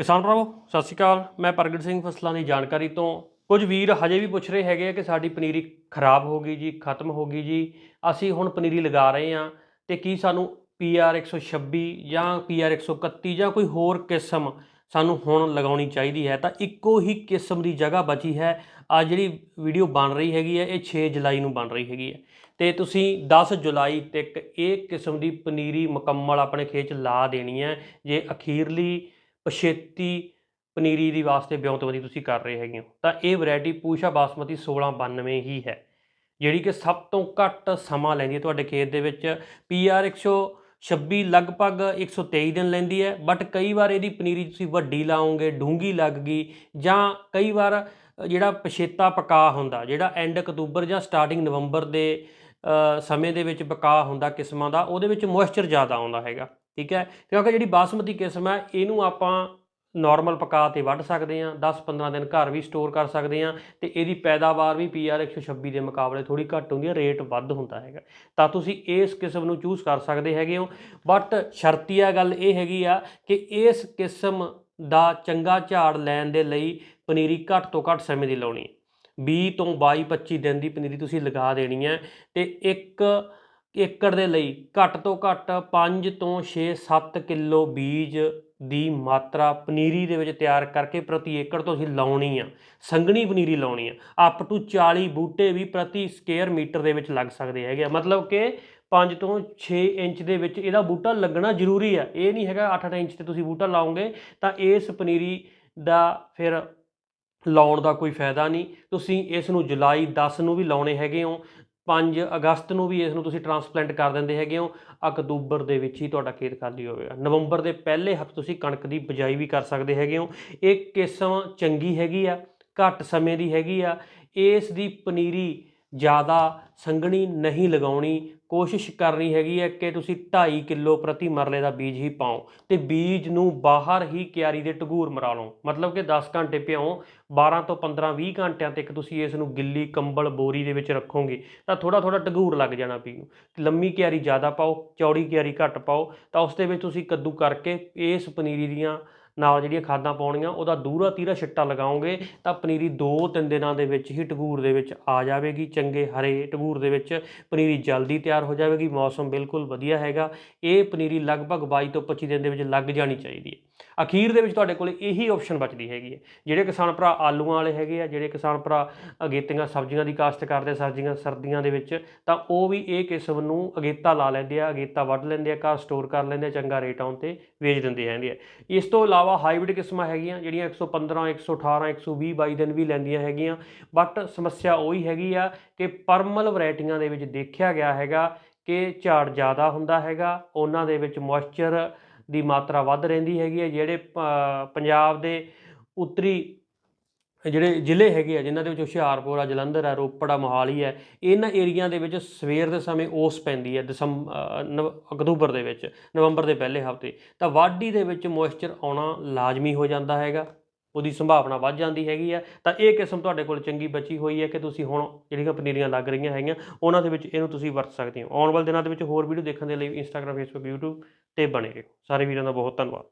ਕਿਸਾਨ ਭਰਾਵੋ, ਸਤਿ ਸ਼੍ਰੀ ਅਕਾਲ। ਮੈਂ ਪ੍ਰਗਟ ਸਿੰਘ ਫਸਲਾਂ ਦੀ ਜਾਣਕਾਰੀ ਤੋਂ। ਕੁਝ ਵੀਰ ਹਜੇ ਵੀ ਪੁੱਛ ਰਹੇ ਹੈਗੇ ਆ ਕਿ ਸਾਡੀ ਪਨੀਰੀ ਖਰਾਬ ਹੋ ਗਈ ਜੀ, ਖਤਮ ਹੋ ਗਈ ਜੀ। ਅਸੀਂ ਹੁਣ ਪਨੀਰੀ ਲਗਾ ਰਹੇ ਹਾਂ ਤੇ ਕੀ ਸਾਨੂੰ PR 126 ਜਾਂ PR 131 ਜਾਂ ਕੋਈ ਹੋਰ ਕਿਸਮ ਸਾਨੂੰ ਹੁਣ ਲਗਾਉਣੀ ਚਾਹੀਦੀ ਹੈ? ਤਾਂ ਇੱਕੋ ਹੀ ਕਿਸਮ ਦੀ ਜਗ੍ਹਾ ਬਚੀ ਹੈ। ਆ ਜਿਹੜੀ ਵੀਡੀਓ ਬਣ ਰਹੀ ਹੈਗੀ ਹੈ, ਇਹ 6 ਜੁਲਾਈ ਨੂੰ ਬਣ ਰਹੀ ਹੈਗੀ ਹੈ। ਤੇ ਤੁਸੀਂ 10 ਜੁਲਾਈ ਤੱਕ ਇਹ ਕਿਸਮ ਦੀ ਪਨੀਰੀ ਮੁਕੰਮਲ ਆਪਣੇ ਖੇਤ 'ਚ ਲਾ ਦੇਣੀ ਹੈ। ਜੇ ਅਖੀਰਲੀ ਪਛੇਤੀ ਪਨੀਰੀ ਦੀ ਵਾਸਤੇ ਬਿਉਂਤਬੰਦੀ ਤੁਸੀਂ ਕਰ ਰਹੇ ਹੈਗੇ ਹੋ। ਤਾਂ ਇਹ ਵੈਰਾਈਟੀ ਪੂਸ਼ਾ ਬਾਸਮਤੀ 1692 ਹੀ ਹੈ। ਜਿਹੜੀ ਕਿ ਸਭ ਤੋਂ ਘੱਟ ਸਮਾਂ ਲੈਂਦੀ ਹੈ ਤੁਹਾਡੇ ਖੇਤ ਦੇ ਵਿੱਚ। PR 126 ਲਗਭਗ 123 ਦਿਨ ਲੈਂਦੀ ਹੈ। ਬਟ ਕਈ ਵਾਰ ਇਹਦੀ ਪਨੀਰੀ ਤੁਸੀਂ ਵੱਡੀ ਲਾਓਗੇ ਡੂੰਗੀ ਲੱਗ ਗਈ ਜਾਂ ਕਈ ਵਾਰ ਜਿਹੜਾ ਪਛੇਤਾ ਪਕਾ ਹੁੰਦਾ, ਜਿਹੜਾ ਐਂਡ ਅਕਤੂਬਰ ਜਾਂ ਸਟਾਰਟਿੰਗ ਨਵੰਬਰ ਦੇ ਸਮੇਂ ਦੇ ਵਿੱਚ ਪਕਾ ਹੁੰਦਾ ਕਿਸਮਾਂ ਦਾ, ਉਹਦੇ ਵਿੱਚ ਮੋਇਸਚਰ ਜ਼ਿਆਦਾ ਆਉਂਦਾ ਹੈਗਾ। ਠੀਕ ਹੈ? ਕਿਉਂਕਿ ਜਿਹੜੀ ਬਾਸਮਤੀ ਕਿਸਮ ਹੈ, ਇਹਨੂੰ ਆਪਾਂ ਨਾਰਮਲ ਪਕਾ ਤੇ ਵੱਢ ਸਕਦੇ ਹਾਂ 10-15 ਦਿਨ ਘਰ ਵੀ ਸਟੋਰ ਕਰ ਸਕਦੇ ਹਾਂ ਤੇ ਇਹਦੀ ਪੈਦਾਵਾਰ ਵੀ PR 126 ਦੇ ਮੁਕਾਬਲੇ ਥੋੜੀ ਘੱਟ ਹੁੰਦੀ ਹੈ ਰੇਟ ਵੱਧ ਹੁੰਦਾ ਹੈਗਾ। ਤਾਂ ਤੁਸੀਂ ਇਸ ਕਿਸਮ ਨੂੰ ਚੂਜ਼ ਕਰ ਸਕਦੇ ਹੈਗੇ ਹੋ। ਬਟ ਸ਼ਰਤੀਆ ਗੱਲ ਇਹ ਹੈਗੀ ਆ ਕਿ ਇਸ ਕਿਸਮ ਦਾ ਚੰਗਾ ਝਾੜ ਲੈਣ ਦੇ ਲਈ ਪਨੀਰੀ ਘੱਟ ਤੋਂ ਘੱਟ ਸਮੇਂ ਦੀ ਲਾਉਣੀ ਹੈ। 20 ਤੋਂ 22 25 ਦਿਨ ਦੀ ਪਨੀਰੀ ਤੁਸੀਂ ਲਗਾ ਦੇਣੀ ਹੈ ਤੇ ਇੱਕ ਏਕੜ ਦੇ ਲਈ ਘੱਟ ਤੋਂ ਘੱਟ 5 ਤੋਂ 6 7 ਕਿਲੋ ਬੀਜ ਦੀ ਮਾਤਰਾ ਪਨੀਰੀ ਦੇ ਵਿੱਚ ਤਿਆਰ ਕਰਕੇ ਪ੍ਰਤੀ ਏਕੜ ਤੋਂ ਅਸੀਂ ਲਾਉਣੀ ਆ। ਸੰਘਣੀ ਪਨੀਰੀ ਲਾਉਣੀ ਆ। ਅਪ ਟੂ 40 ਬੂਟੇ ਵੀ ਪ੍ਰਤੀ ਸਕੁਅਰ ਮੀਟਰ ਦੇ ਵਿੱਚ ਲੱਗ ਸਕਦੇ ਹੈਗੇ ਆ। ਮਤਲਬ ਕਿ 5 ਤੋਂ 6 ਇੰਚ ਦੇ ਵਿੱਚ ਇਹਦਾ ਬੂਟਾ ਲੱਗਣਾ ਜ਼ਰੂਰੀ ਆ। ਇਹ ਨਹੀਂ ਹੈਗਾ 8-8 ਇੰਚ ਤੇ ਤੁਸੀਂ ਬੂਟਾ ਲਾਓਗੇ ਤਾਂ ਇਸ ਪਨੀਰੀ ਦਾ ਫਿਰ ਲਾਉਣ ਦਾ ਕੋਈ ਫਾਇਦਾ ਨਹੀਂ। ਤੁਸੀਂ ਇਸ ਨੂੰ ਜੁਲਾਈ 10 ਨੂੰ ਵੀ ਲਾਉਣੇ ਹੈਗੇ ਹੋ। 5 ਅਗਸਤ ਨੂੰ ਵੀ ਇਸ ਨੂੰ ਤੁਸੀਂ ਟਰਾਂਸਪਲਾਂਟ ਕਰ ਦਿੰਦੇ ਹੈਗੇ ਹੋ। ਅਕਤੂਬਰ ਦੇ ਵਿੱਚ ਹੀ ਤੁਹਾਡਾ ਖੇਤ ਖਾਲੀ ਹੋਵੇਗਾ ਨਵੰਬਰ ਦੇ ਪਹਿਲੇ ਹਫ਼ਤੇ ਤੁਸੀਂ ਕਣਕ ਦੀ ਬਿਜਾਈ ਵੀ ਕਰ ਸਕਦੇ ਹੈਗੇ ਹੋ। ਇਹ ਕਿਸਮ ਚੰਗੀ ਹੈਗੀ ਆ, ਘੱਟ ਸਮੇਂ ਦੀ ਹੈਗੀ ਆ। ਇਸ ਦੀ ਪਨੀਰੀ ਜ਼ਿਆਦਾ ਸੰਘਣੀ ਨਹੀਂ ਲਗਾਉਣੀ, ਕੋਸ਼ਿਸ਼ ਕਰਨੀ ਹੈਗੀ ਹੈ ਕਿ ਤੁਸੀਂ 2.5 ਕਿਲੋ ਪ੍ਰਤੀ ਮਰਲੇ ਦਾ ਬੀਜ ਹੀ ਪਾਓ ਤੇ ਬੀਜ ਨੂੰ ਬਾਹਰ ਹੀ ਕਿਆਰੀ ਦੇ ਢਗੂਰ ਮਰਾ ਲਓ। ਮਤਲਬ ਕਿ 10 ਘੰਟੇ ਪਿਆਓ 12 ਤੋਂ 15 20 ਘੰਟਿਆਂ ਤੱਕ ਤੁਸੀਂ ਇਸ ਨੂੰ ਗਿੱਲੀ ਕੰਬਲ ਬੋਰੀ ਦੇ ਵਿੱਚ ਰੱਖੋਗੇ ਤਾਂ ਥੋੜਾ ਥੋੜਾ ਟਗੂਰ ਲੱਗ ਜਾਣਾ ਪੀ। ਨੂੰ ਲੰਮੀ ਕਿਆਰੀ ਜ਼ਿਆਦਾ ਪਾਓ, ਚੌੜੀ ਕਿਆਰੀ ਘੱਟ ਪਾਓ ਤਾਂ ਉਸ ਦੇ ਵਿੱਚ ਤੁਸੀਂ ਕੱਦੂ ਕਰਕੇ, ਇਸ ਪਨੀਰੀ ਦੀਆਂ ਨਾਲ ਜਿਹੜੀਆਂ ਖਾਦਾਂ ਪਾਉਣੀਆਂ, ਉਹਦਾ ਦੂਰਾ ਤੀਰਾ ਛਿੱਟਾ ਲਗਾਓਗੇ ਤਾਂ ਪਨੀਰੀ 2-3 ਦਿਨਾਂ ਦੇ ਵਿੱਚ ਹੀ ਟਗੂਰ ਦੇ ਵਿੱਚ ਆ ਜਾਵੇਗੀ, ਚੰਗੇ ਹਰੇ ਟਗੂਰ ਦੇ ਵਿੱਚ ਪਨੀਰੀ ਜਲਦੀ ਤਿਆਰ ਹੋ ਜਾਵੇਗੀ, ਮੌਸਮ ਬਿਲਕੁਲ ਵਧੀਆ ਹੈਗਾ। ਇਹ ਪਨੀਰੀ ਲਗਭਗ 22 ਤੋਂ 25 ਦਿਨ ਦੇ ਵਿੱਚ ਲੱਗ ਜਾਣੀ ਚਾਹੀਦੀ ਹੈ। ਅਖੀਰ ਦੇ ਵਿੱਚ ਤੁਹਾਡੇ ਕੋਲ ਇਹੀ ਆਪਸ਼ਨ ਬਚਦੀ ਹੈਗੀ ਹੈ। ਜਿਹੜੇ ਕਿਸਾਨ ਭਰਾ ਆਲੂਆਂ ਵਾਲੇ ਹੈਗੇ ਆ, ਜਿਹੜੇ ਕਿਸਾਨ ਭਰਾ ਅਗੇਤੀਆਂ ਸਬਜ਼ੀਆਂ ਦੀ ਕਾਸ਼ਤ ਕਰਦੇ ਸਰਦੀਆਂ ਸਰਦੀਆਂ ਦੇ ਵਿੱਚ, ਤਾਂ ਉਹ ਵੀ ਇਹ ਕਿਸਮ ਨੂੰ ਅਗੇਤਾ ਲਾ ਲੈਂਦੇ ਆ, ਅਗੇਤਾ ਵੱਢ ਲੈਂਦੇ ਆ, ਘਰ ਸਟੋਰ ਕਰ ਲੈਂਦੇ ਆ, ਚੰਗਾ ਰੇਟ ਆਉਣ ਤੇ ਵੇਚ ਦਿੰਦੇ ਹੈਗੇ ਆ। ਇਸ ਤੋਂ ਇਲਾਵਾ ਹਾਈਬ੍ਰਿਡ ਕਿਸਮਾਂ ਹੈਗੀਆਂ, ਜਿਹੜੀਆਂ 115 118 120 22 ਦਿਨ ਵੀ ਲੈਂਦੀਆਂ ਹੈਗੀਆਂ। ਬਟ ਸਮੱਸਿਆ ਉਹੀ ਹੈਗੀ ਆ ਕਿ ਪਰਮਲ ਵੈਰਾਈਟੀਆਂ ਦੇ ਵਿੱਚ ਦੇਖਿਆ ਗਿਆ ਹੈਗਾ ਕਿ ਝਾੜ ਜ਼ਿਆਦਾ ਹੁੰਦਾ ਹੈਗਾ, ਉਹਨਾਂ ਦੇ ਵਿੱਚ ਮੋਇਸਚਰ ਦੀ ਮਾਤਰਾ ਵੱਧ ਰਹਿੰਦੀ ਹੈਗੀ ਹੈ, ਜਿਹੜੇ ਪੰਜਾਬ ਦੇ ਉੱਤਰੀ ਜਿਹੜੇ ਜ਼ਿਲ੍ਹੇ ਹੈਗੇ ਆ, ਜਿਨ੍ਹਾਂ ਦੇ ਵਿੱਚ ਹੁਸ਼ਿਆਰਪੁਰ ਆ, ਜਲੰਧਰ ਆ, ਰੋਪੜ ਆ, ਮੋਹਾਲੀ ਹੈ ਇਹਨਾਂ ਏਰੀਆ ਦੇ ਵਿੱਚ ਸਵੇਰ ਦੇ ਸਮੇਂ ਓਸ ਪੈਂਦੀ ਹੈ ਦਸੰਬਰ ਅਕਤੂਬਰ ਦੇ ਵਿੱਚ, ਨਵੰਬਰ ਦੇ ਪਹਿਲੇ ਹਫ਼ਤੇ। ਤਾਂ ਵਾਢੀ ਦੇ ਵਿੱਚ ਮੋਇਸਚਰ ਆਉਣਾ ਲਾਜ਼ਮੀ ਹੋ ਜਾਂਦਾ ਹੈਗਾ। ਉਹਦੀ ਸੰਭਾਵਨਾ ਵੱਧ ਜਾਂਦੀ ਹੈਗੀ ਆ। ਤਾਂ ਇਹ ਕਿਸਮ ਤੁਹਾਡੇ ਕੋਲ ਚੰਗੀ ਬਚੀ ਹੋਈ ਹੈ ਕਿ ਤੁਸੀਂ ਹੁਣ ਜਿਹੜੀਆਂ ਪਨੀਰੀਆਂ ਲੱਗ ਰਹੀਆਂ ਹੈਗੀਆਂ, ਉਹਨਾਂ ਦੇ ਵਿੱਚ ਇਹਨੂੰ ਤੁਸੀਂ ਵਰਤ ਸਕਦੇ ਹੋ। ਆਉਣ ਵਾਲੇ ਦਿਨਾਂ ਦੇ ਵਿੱਚ ਹੋਰ ਵੀਡੀਓ ਦੇਖਣ ਦੇ ਲਈ ਇੰਸਟਾਗ੍ਰam ਫੇਸਬੁੱਕ YouTube ਤੇ ਬਣੇ ਰਹੋ। ਸਾਰੇ ਵੀਰਾਂ ਦਾ ਬਹੁਤ ਧੰਨਵਾਦ।